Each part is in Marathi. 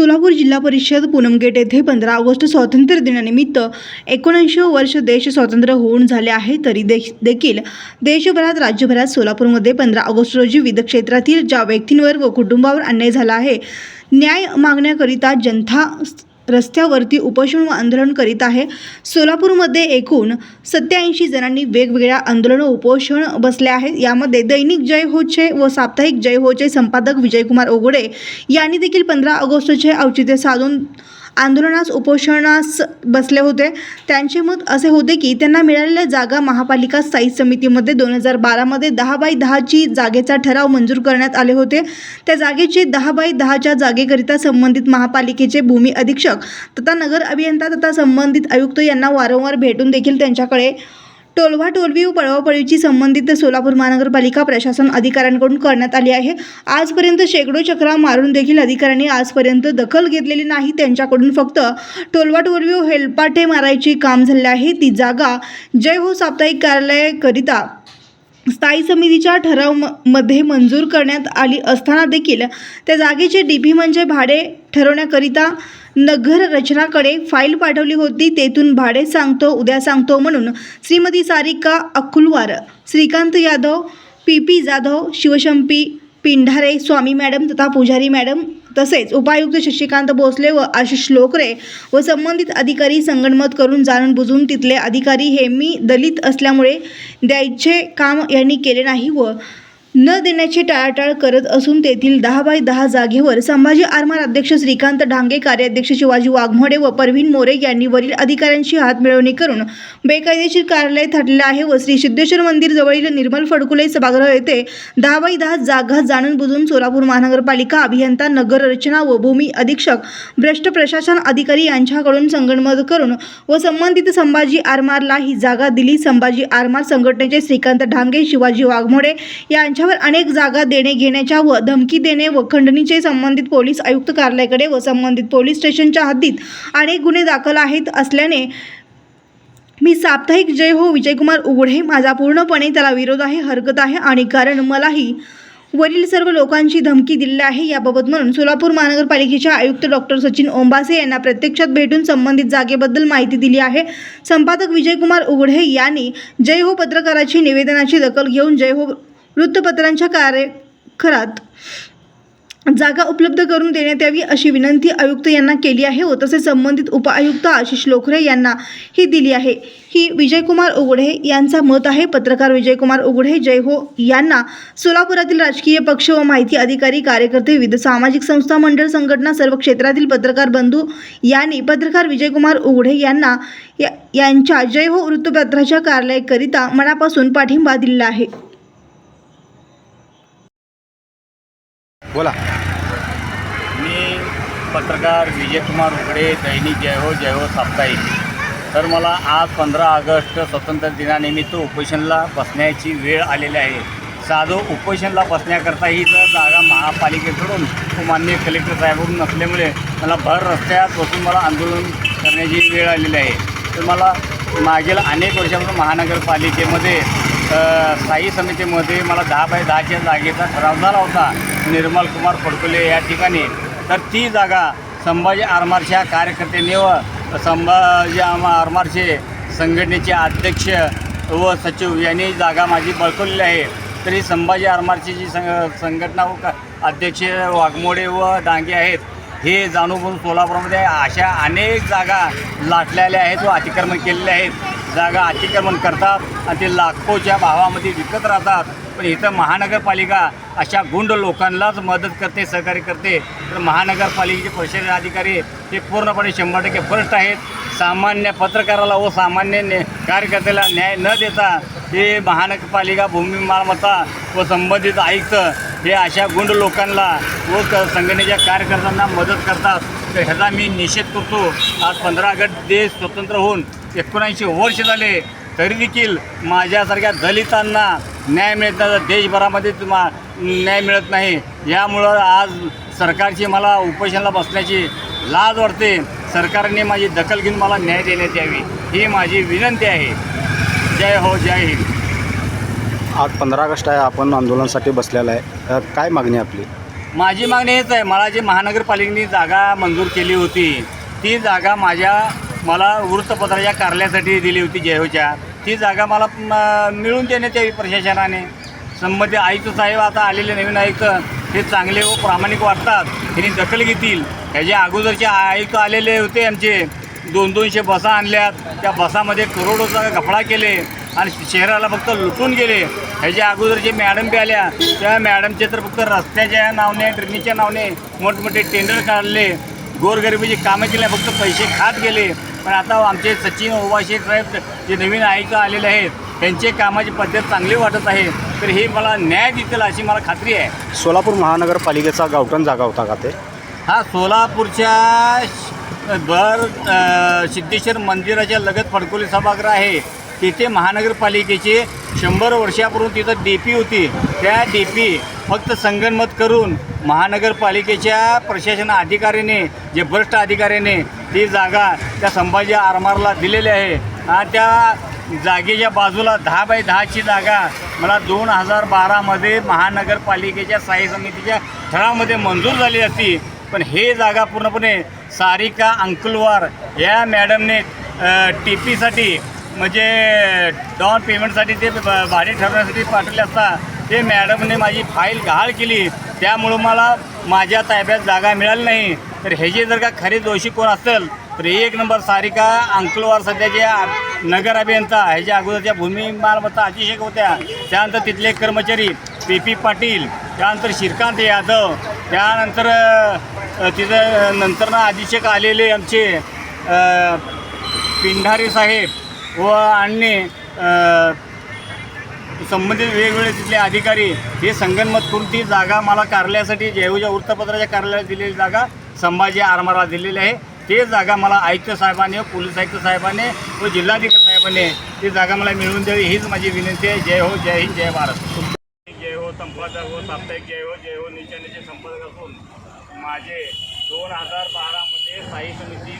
सोलापूर जिल्हा परिषद पूनमगेट येथे पंधरा ऑगस्ट स्वातंत्र्य दिनानिमित्त एकोणऐंशी वर्ष देश स्वातंत्र्य होऊन झाले आहे तरी देश देखील देशभरात राज्यभरात सोलापूरमध्ये पंधरा ऑगस्ट रोजी विविध क्षेत्रातील ज्या व्यक्तींवर व कुटुंबावर अन्याय झाला आहे न्याय मागण्याकरिता जनता रस्त्यावरती उपोषण व आंदोलन करीत आहे. सोलापूरमध्ये एकूण सत्याऐंशी जणांनी वेगवेगळ्या आंदोलन उपोषण बसले आहेत. यामध्ये दैनिक जय होचे व साप्ताहिक जय होचे संपादक विजयकुमार ओगडे यांनी देखील पंधरा ऑगस्टचे औचित्य साधून आंदोलनास उपोषणास बसले होते. त्यांचे मत असे होते की त्यांना मिळालेल्या जागा महापालिका स्थायी समितीमध्ये दोन हजार बारामध्ये दहा बाय दहाची जागेचा ठराव मंजूर करण्यात आले होते. त्या जागेचे दहा बाय दहाच्या जागेकरिता संबंधित महापालिकेचे भूमी अधीक्षक तथा नगर अभियंता तथा संबंधित आयुक्त यांना वारंवार भेटून देखील त्यांच्याकडे टोलवा टोलवी व पळवापळीची संबंधित सोलापूर महानगरपालिका प्रशासन अधिकाऱ्यांकडून करण्यात आली आहे. आजपर्यंत शेकडो चक्रा मारून देखील अधिकाऱ्यांनी आजपर्यंत दखल घेतलेली नाही. त्यांच्याकडून फक्त टोलवा टोलवी व हेलपाटे मारायची काम झाले आहे. ती जागा जय हो साप्ताहिक कार्यालयाकरिता स्थायी समितीच्या ठराव म- मध्ये मंजूर करण्यात आली असताना देखील त्या जागेचे डी पी म्हणजे भाडे ठरवण्याकरिता नगर रचनाकडे फाईल पाठवली होती. तेथून भाडे सांगतो उद्या सांगतो म्हणून Shrimati Sarika Akulwar Shrikant Yadav P P Jadhav Shivshampi Pindhare Swami madam तथा पुजारी मॅडम तसेच उपायुक्त शशिकांत भोसले व आशिष लोकरे व संबंधित अधिकारी संगणमत करून जाणून बुजून तिथले अधिकारी हे मी दलित असल्यामुळे द्यायचे काम यांनी केले नाही व न देण्याची टाळाटाळ करत असून तेथील दहा बाय दहा जागेवर संभाजी आरमार अध्यक्ष श्रीकांत ढांगे कार्याध्यक्ष शिवाजी वाघमोडे व परवीन मोरे यांनी वरील अधिकाऱ्यांशी हात मिळवणी करून बेकायदेशीर कार्यालय थाटले आहे व श्री सिद्धेश्वर मंदिर जवळील निर्मल फडकुले सभागृह येथे दहा बाय दहा जागा जाणून बुजून सोलापूर महानगरपालिका अभियंता नगर रचना व भूमी अधीक्षक भ्रष्ट प्रशासन अधिकारी यांच्याकडून संगणमत करून व संबंधित संभाजी आरमारला ही जागा दिली. संभाजी आरमार संघटनेचे श्रीकांत ढांगे शिवाजी वाघमोडे यांच्या त्यांच्यावर अनेक जागा देणे घेण्याच्या व धमकी देणे व खंडणीचे संबंधित पोलीस आयुक्त कार्यालयाकडे व संबंधित पोलीस स्टेशनच्या हद्दीत अनेक गुन्हे दाखल आहेत असल्याने मी साप्ताहिक जय हो विजयकुमार उघडे. माझा पूर्णपणे त्याला विरोध आहे हरकत आहे आणि कारण मलाही वरील सर्व लोकांची धमकी दिली आहे. याबाबत म्हणून सोलापूर महानगरपालिकेचे आयुक्त डॉक्टर सचिन ओंबासे यांना प्रत्यक्षात भेटून संबंधित जागेबद्दल माहिती दिली आहे. संपादक विजयकुमार उघडे यांनी जय हो पत्रकाराची निवेदनाची दखल घेऊन जय हो वृत्तपत्रांच्या कार्यखरात जागा उपलब्ध करून देण्यात यावी अशी विनंती आयुक्त यांना केली आहे. व तसेच संबंधित उपआयुक्त आशिष लोखरे यांना ही दिली आहे. ही विजयकुमार उघडे यांचा मत आहे. पत्रकार विजयकुमार उघडे जय हो यांना सोलापुरातील राजकीय पक्ष व माहिती अधिकारी कार्यकर्ते विविध सामाजिक संस्था मंडळ संघटना सर्व क्षेत्रातील पत्रकार बंधू यांनी पत्रकार विजयकुमार उघडे यांना या- यांच्या जय हो वृत्तपत्राच्या कार्यालयाकरिता मनापासून पाठिंबा दिलेला आहे. बोला. मी पत्रकार विजयकुमार उघडे दैनिक जय हो जय हो साप्ताहिक. तर मला आज पंधरा ऑगस्ट स्वातंत्र्य दिनानिमित्त उपोषणला बसण्याची वेळ आलेली आहे. साधं उपोषणला बसण्याकरता ही जर जागा महापालिकेकडून माननीय कलेक्टर साहेबांकडून नसल्यामुळे मला भर रस्त्यात बसून मला आंदोलन करण्याची वेळ आलेली आहे. तर मला मागील अनेक वर्षापासून महानगरपालिकेमध्ये स्थायी समितीमध्ये मला दहा बाय दहाच्या जागेचा ठराव झाला होता. निर्मल कुमार फडकुले या ठिकाणी. तर ती जागा संभाजी आरमारच्या कार्यकर्त्यांनी व संभाजी आरमारचे संघटनेचे अध्यक्ष व सचिव यांनी जागा माझी बळकवलेली आहे. तरी संभाजी आरमारची जी संघ संघटना व अध्यक्ष वाघमोडे व डांगे आहेत हे जाणून सोलापूरमध्ये अशा अनेक जागा लाटलेल्या आहेत व अतिक्रमण केलेल्या आहेत. जागा अतिक्रमण करतात आणि ते लाखोच्या भावामध्ये विकत राहतात. पण इथं महानगरपालिका अशा गुंड लोकांनाच मदत करते सहकार्य करते. तर महानगरपालिकेचे प्रशासन अधिकारी हे पूर्णपणे शंभर टक्के फर्स्ट आहेत. सामान्य पत्रकाराला व सामान्य ने कार्यकर्त्याला न्याय न देता हे महानगरपालिका भूमी मालमत्ता व संबंधित आयुक्त हे अशा गुंड लोकांना व संघटनेच्या कार्यकर्त्यांना मदत करतात. तर ह्याचा मी निषेध करतो. आज पंधरा ऑगस्ट देश स्वतंत्र होऊन एकोणऐंशी वर्ष झाले तरी देखील माझ्यासारख्या दलितांना न्याय मिळत नाही देशभरामध्ये तुम्हा न्याय मिळत नाही. यामुळं आज सरकारची मला उपोषणाला बसण्याची लाज वाटते. सरकारने माझी दखल घेऊन मला न्याय देण्यात यावी ही माझी विनंती आहे. जय हो जय हिंद. आज पंधरा ऑगस्ट आहे आपण आंदोलनासाठी बसलेला आहे. काय मागणी आपली? माझी मागणी हेच आहे मला जी महानगरपालिकेने जागा मंजूर केली होती ती जागा माझ्या मला वृत्तपत्राच्या कार्यालयासाठी दिली होती जयहोच्या ती जागा मला मिळून देण्यात यावी प्रशासनाने. संबंधित आयुक्त साहेब आता आलेले नवीन आयुक्त हे चांगले व प्रामाणिक वाटतात त्यांनी दखल घेतील. ह्याच्या अगोदरचे आयुक्त आलेले होते आमचे दोन दोनशे बसा आणल्यात त्या बसामध्ये करोडोचा घपळा केले. आणि शहराला फक्त लुटून गेले. ह्याच्या अगोदरचे मॅडम बी आल्या त्या मॅडमचे तर फक्त रस्त्याच्या नावने ड्रेनेजच्या नावने मोठमोठे टेंडर काढले. गोरगरिबीची कामं केली फक्त पैसे खात गेले. पण आता आमचे सचिन ओवाशे साहेब जे नवीन आयुक्त आलेले आहेत त्यांचे कामाची पद्धत चांगली वाटत आहे. तर हे मला न्याय देतील अशी मला खात्री आहे. सोलापूर महानगरपालिकेचा गावठण जागा होता का ते? हा सोलापूरच्या भर सिद्धेश्वर मंदिराच्या लगत फडकोली सभागृह आहे. तिथे महानगरपालिकेचे शंभर वर्षापूर्वी तिथं डी पी होती. त्या डी पी फक्त संगनमत करून महानगरपालिकेच्या प्रशासन अधिकाऱ्याने जे भ्रष्ट अधिकाऱ्याने ती जागा त्या संभाजी आरमारला दिलेली आहे. आणि त्या जागेच्या बाजूला दहा बाय दहाची जागा मला दोन हजार बारामध्ये महानगरपालिकेच्या स्थायी समितीच्या थळामध्ये मंजूर झाली असती. पण हे जागा पूर्णपणे सारिका अंकुलवार या मॅडमने टी पीसाठी म्हणजे डाऊन पेमेंटसाठी ते भाडे ठरवण्यासाठी पाठवले असता ते मॅडमने माझी फाईल गहाळ केली. त्यामुळं मला माझ्या ताब्यात जागा मिळाली नाही. तर ह्याचे जर का खरे दोषी कोण असेल तर एक नंबर सारिका अंकलवार सध्याचे नगर अभियंता ह्याच्या अगोदरच्या भूमी मालमत्ता अतिशय होत्या त्यानंतर तिथले कर्मचारी पी पी पाटील त्यानंतर श्रीकांत यादव त्यानंतर तिथं नंतर ना अधीक्षक आलेले आमचे अ, पिंढारे साहेब व अन्य संबंधित वेगवेगळे तिथले अधिकारी हे संगनमत करून ती जागा मला कार्यालयासाठी जेहूच्या वृत्तपत्राच्या कार्यालयात दिलेली जागा संभाजी आरमाराला दिलेली आहे. ते जागा मला आयुक्त साहेबांनी पोलीस आयुक्त साहेबांनी व जिल्हाधिकारी साहेबांनी ती जागा मला मिळवून द्यावी हीच माझी विनंती आहे. जय हो जय हिंद जय भारत. जय हो संपादक हो साप्ताहिक जय हो जय हो निशाण्याचे संपादक असून माझे दोन हजार बारामध्ये स्थायी समिती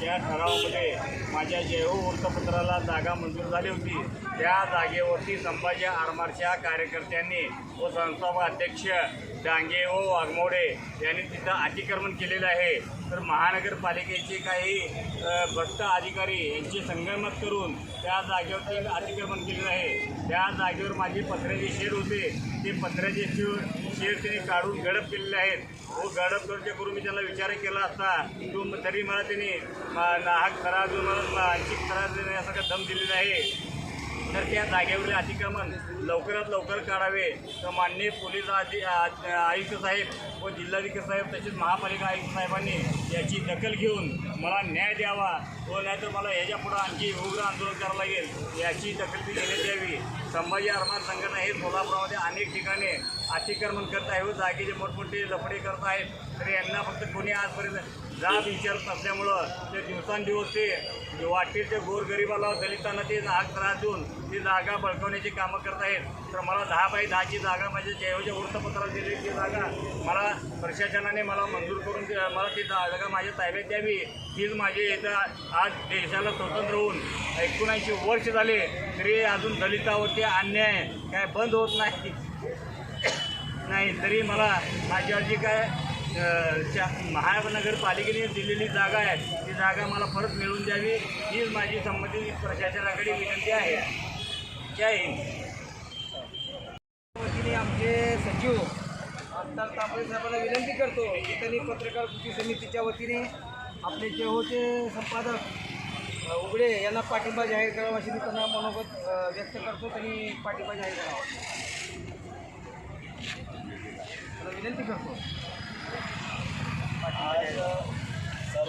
त्या ठरावामध्ये माझ्या जय वृत्तपत्राला जागा मंजूर झाली होती. त्या जागेवरती संभाजी आरमारच्या कार्यकर्त्यांनी व संस्थापक अध्यक्ष डांगे व वाघमोडे यांनी तिथं अतिक्रमण केलेलं आहे. तर महानगरपालिकेचे काही भ्रष्ट अधिकारी यांची संगनमत करून त्या जागेवरती अतिक्रमण केलेलं आहे. त्या जागेवर माझे पत्र्याचे शेड होते ते पत्र्याचे शेड शेड त्यांनी काढून गडप केलेले आहेत. व गडप करून करून मी त्याला विचार केला असता. तो तरी मला त्यांनी नाहक थरा मला आणखी थरा देणे असं धम दम दिलेला आहे. तर त्या जागेवरील अतिक्रमण लवकरात लवकर काढावे तर माननीय पोलीस आधी आयुक्त साहेब व जिल्हाधिकारी साहेब तसेच महापालिका आयुक्त साहेबांनी याची दखल घेऊन मला न्याय द्यावा व नाहीतर मला याच्यापुढं आणखी उग्र आंदोलन करावं लागेल याची दखल ती घेण्यात यावी. संभाजी आरमार संघटना हे सोलापुरामध्ये अनेक ठिकाणी अतिक्रमण करत आहे व जागेचे मोठमोठे लफडे करत आहेत. तर यांना फक्त कोणी आजपर्यंत जाब विचारत नसल्यामुळं ते दिवसांदिवस ते वाटेल ते गोरगरिबाला दलितांना ते जाग त्रास देऊन ती जागा बळकवण्याची कामं करत आहेत. तर मला दहा बाय दहाची जागा माझ्या जैवच्या वृत्तपत्रात दिली ती जागा मला प्रशासनाने मला मंजूर करून मला ती जा- जागा माझ्या ताब्यात द्यावी. तीच माझी इथं आज देशाला स्वतंत्र होऊन एकोणऐंशी वर्ष झाले तरी अजून दलितावरती अन्याय काय बंद होत नाही. नाही तरी मला माझी जी काय च्या- महानगरपालिकेने दिलेली जागा आहे. ती जागा मला परत मिळवून द्यावी हीच माझी संबंधित प्रशासनाकडे विनंती आहे. जय हिंद. वतीने आमचे सचिव आमदार तांबळे साहेबांना विनंती करतो की त्यांनी पत्रकार कृती समितीच्या वतीने आपले जे होते संपादक उघडे यांना पाठिंबा जाहीर करावा अशी मी त्यांना मनोगत व्यक्त करतो. त्यांनी पाठिंबा जाहीर करावा. विनंती करतो आज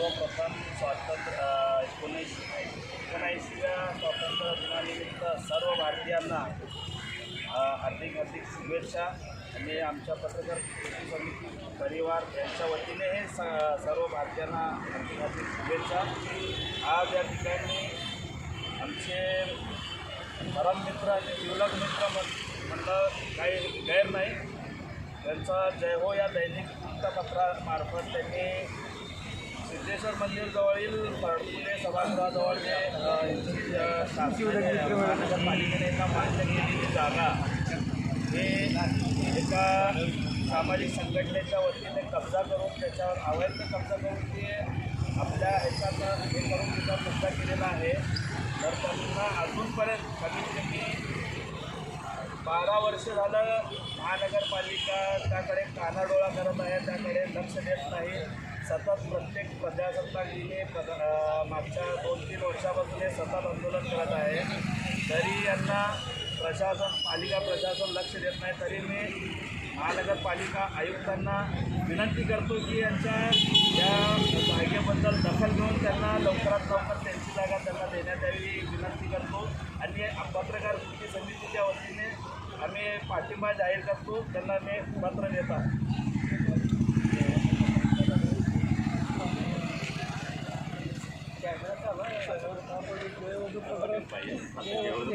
सर्वप्रथम स्वातंत्र्य एकोणीस एकोणऐंशीव्या स्वातंत्र्य दिनानिमित्त सर्व भारतीयांना हार्दिक हार्दिक शुभेच्छा. आणि आमच्या पत्रकार कृती समिती परिवार यांच्या वतीने हे स सर्व भारतीयांना हार्दिक हार्दिक शुभेच्छा. आज या ठिकाणी आमचे परममित्र आणि जिवलग मित्र म्हण म्हणलं काही गैर नाही. त्यांचा जय हो या दैनिक वृत्तपत्रामार्फत त्यांनी सिद्धेश्वर मंदिरजवळील फडकुले सभागृहाजवळ जे पालिकेने महानगरपालिकेने एका मान्य केलेली जागा हे एका सामाजिक संघटनेच्या वतीने कब्जा करून त्याच्यावर अवैध कब्जा करून ते आपल्या ह्याच्यात हे करून तिचा कब्जा केलेला आहे. तर त्यांना अजूनपर्यंत कमीत कमी बारा वर्ष झालं महानगरपालिका त्याकडे कानाडोळा करत आहे त्याकडे लक्ष देत नाही. सतत प्रत्येक प्रजासत्ताक दिनी प्रद मागच्या दोन तीन वर्षापासून हे सतत आंदोलन करत आहे. तरी यांना प्रशासन पालिका प्रशासन लक्ष देत नाही तरी मी महानगरपालिका आयुक्तांना विनंती करतो की यांच्या या जागेबद्दल दखल घेऊन त्यांना लवकरात लवकर त्यांची जागा त्यांना देण्यात यावी विनंती करतो. आणि पत्रकार कृती समितीच्या वतीने आम्ही पाठिंबा जाहीर करतो. त्यांना मी पत्र देतात Deus protegeu, né?